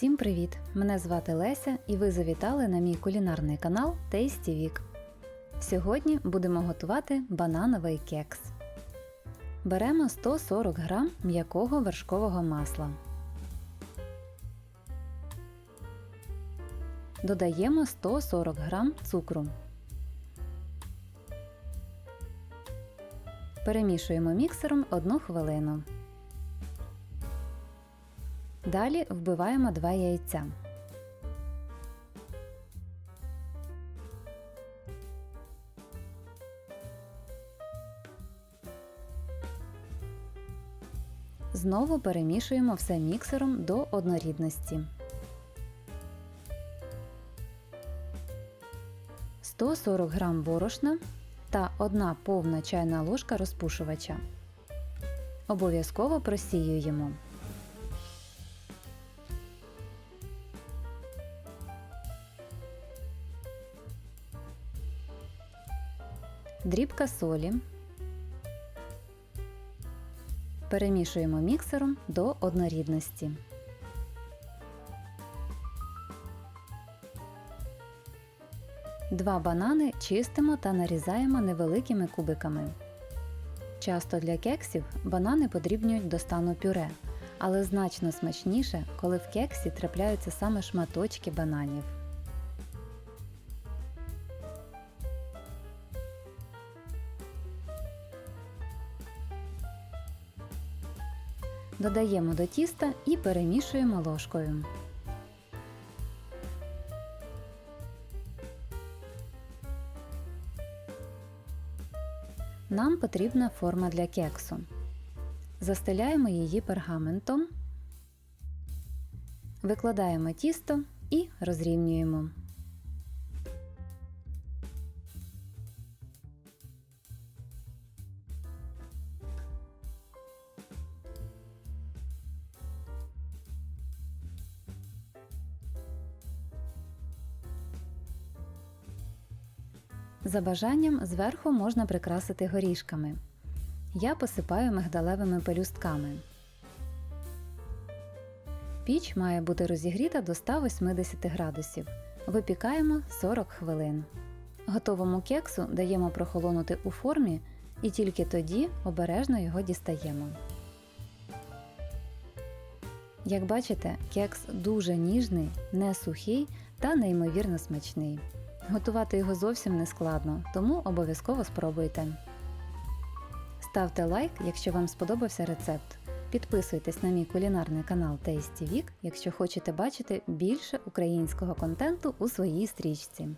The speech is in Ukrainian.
Всім привіт! Мене звати Леся і ви завітали на мій кулінарний канал Tasty Week. Сьогодні будемо готувати банановий кекс. Беремо 140 г м'якого вершкового масла. Додаємо 140 г цукру. Перемішуємо міксером 1 хвилину. Далі вбиваємо 2 яйця. Знову перемішуємо все міксером до однорідності. 140 г борошна та 1 повна чайна ложка розпушувача. Обов'язково просіюємо. Дрібка солі. Перемішуємо міксером до однорідності. Два банани чистимо та нарізаємо невеликими кубиками. Часто для кексів банани подрібнюють до стану пюре, але значно смачніше, коли в кексі трапляються саме шматочки бананів. Додаємо до тіста і перемішуємо ложкою. Нам потрібна форма для кексу. Застеляємо її пергаментом, викладаємо тісто і розрівнюємо. За бажанням зверху можна прикрасити горішками. Я посипаю мигдалевими пелюстками. Піч має бути розігріта до 180 градусів. Випікаємо 40 хвилин. Готовому кексу даємо прохолонути у формі і тільки тоді обережно його дістаємо. Як бачите, кекс дуже ніжний, не сухий та неймовірно смачний. Готувати його зовсім не складно, тому обов'язково спробуйте. Ставте лайк, якщо вам сподобався рецепт. Підписуйтесь на мій кулінарний канал Tasty Week, якщо хочете бачити більше українського контенту у своїй стрічці.